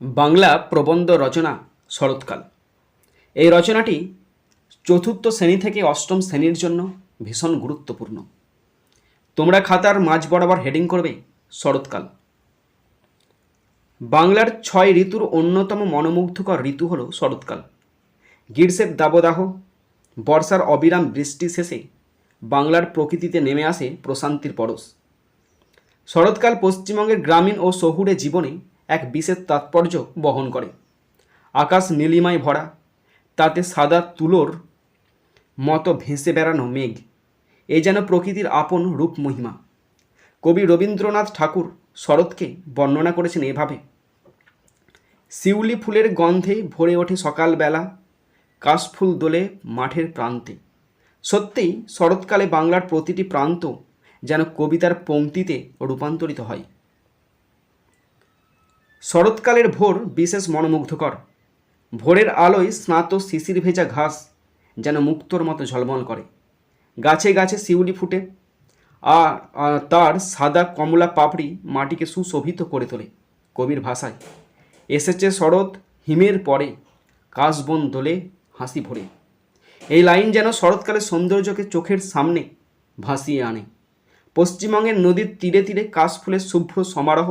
বাংলা প্রবন্ধ রচনা শরৎকাল। এই রচনাটি চতুর্থ শ্রেণি থেকে অষ্টম শ্রেণির জন্য ভীষণ গুরুত্বপূর্ণ। তোমরা খাতার মাঝ বরাবর হেডিং করবে, শরৎকাল। বাংলার ছয় ঋতুর অন্যতম মনোমুগ্ধকর ঋতু হল শরৎকাল। গ্রীষ্মের দাবদাহ, বর্ষার অবিরাম বৃষ্টি শেষে বাংলার প্রকৃতিতে নেমে আসে প্রশান্তির পরশ। শরৎকাল পশ্চিমবঙ্গের গ্রামীণ ও শহুরে জীবনে এক বিশেষ তাৎপর্য বহন করে। আকাশ নীলিমায় ভরা, তাতে সাদা তুলোর মতো ভেসে বেড়ানো মেঘ, এ যেন প্রকৃতির আপন রূপ মহিমা। কবি রবীন্দ্রনাথ ঠাকুর শরৎকে বর্ণনা করেছেন এভাবে, শিউলি ফুলের গন্ধে ভরে ওঠে সকালবেলা, কাশফুল দোলে মাঠের প্রান্তে। সত্যিই শরৎকালে বাংলার প্রতিটি প্রান্ত যেন কবিতার পংক্তিতে রূপান্তরিত হয়। শরৎকালের ভোর বিশেষ মনোমুগ্ধকর। ভোরের আলোয় স্নাত শিশির ভেজা ঘাস যেন মুক্তোর মতো ঝলমল করে। গাছে গাছে শিউলি ফুটে। আর তার সাদা কমলা পাপড়ি মাটিকে সুশোভিত করে তোলে কবির ভাষায়। এসেছে শরৎ হিমের পরে, কাশবন দোলে হাসি ভরে। এই লাইন যেন শরৎকালের সৌন্দর্যকে চোখের সামনে ভাসিয়ে আনে। পশ্চিমবঙ্গের নদীর তীরে তীরে কাশফুলের শুভ্র সমারোহ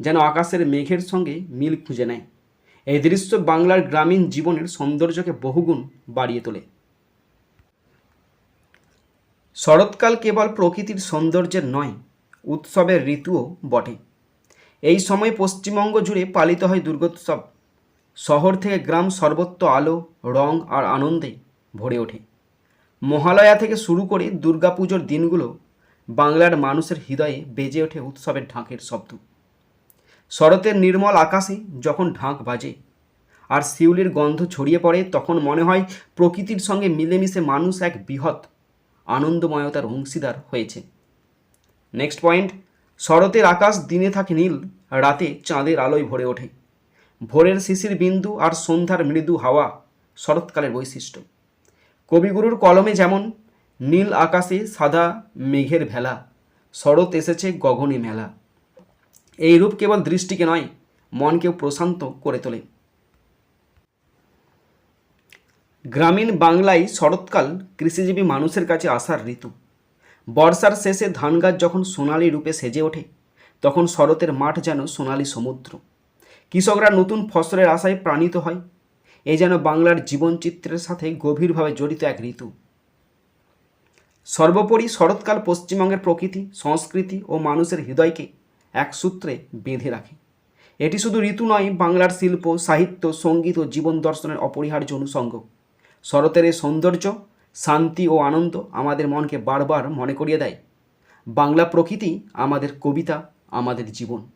যেন আকাশের মেঘের সঙ্গে মিল খুঁজে নেয়। এই দৃশ্য বাংলার গ্রামীণ জীবনের সৌন্দর্যকে বহুগুণ বাড়িয়ে তোলে। শরৎকাল কেবল প্রকৃতির সৌন্দর্যের নয়, উৎসবের ঋতুও বটে। এই সময় পশ্চিমবঙ্গ জুড়ে পালিত হয় দুর্গোৎসব। শহর থেকে গ্রাম সর্বত্র আলো, রং আর আনন্দে ভরে ওঠে। মহালয়া থেকে শুরু করে দুর্গাপুজোর দিনগুলো বাংলার মানুষের হৃদয়ে বেজে ওঠে উৎসবের ঢাকের শব্দ। শরতের নির্মল আকাশে যখন ঢাক বাজে আর শিউলির গন্ধ ছড়িয়ে পড়ে, তখন মনে হয় প্রকৃতির সঙ্গে মিলেমিশে মানুষ এক বৃহৎ আনন্দময়তার অংশীদার হয়েছে। নেক্সট পয়েন্ট শরতের আকাশ দিনে থাকে নীল, রাতে চাঁদের আলোয় ভরে ওঠে। ভোরের শিশির বিন্দু আর সন্ধ্যার মৃদু হাওয়া শরৎকালের বৈশিষ্ট্য। কবিগুরুর কলমে যেমন, নীল আকাশে সাদা মেঘের ভেলা, শরৎ এসেছে গগনে মেলা। এই রূপ কেবল দৃষ্টিকে নয়, মনকেও প্রশান্ত করে তোলে। গ্রামীণ বাংলায় শরৎকাল কৃষিজীবী মানুষের কাছে আসার ঋতু। বর্ষার শেষে ধান গাছ যখন সোনালি রূপে সেজে ওঠে, তখন শরতের মাঠ যেন সোনালি সমুদ্র। কৃষকরা নতুন ফসলের আশায় প্রাণিত হয়, এ যেন বাংলার জীবনচিত্রের সাথে গভীরভাবে জড়িত এক ঋতু। সর্বোপরি শরৎকাল পশ্চিমবঙ্গের প্রকৃতি, সংস্কৃতি ও মানুষের হৃদয়কে এক সূত্রে বেঁধে রাখে। এটি শুধু ঋতু নয়, বাংলার শিল্প, সাহিত্য, সংগীত ও জীবন দর্শনের অপরিহার্য অনুষঙ্গ। শরতের এই সৌন্দর্য, শান্তি ও আনন্দ আমাদের মনকে বারবার মনে করিয়ে দেয়। বাংলা প্রকৃতি আমাদের কবিতা, আমাদের জীবন।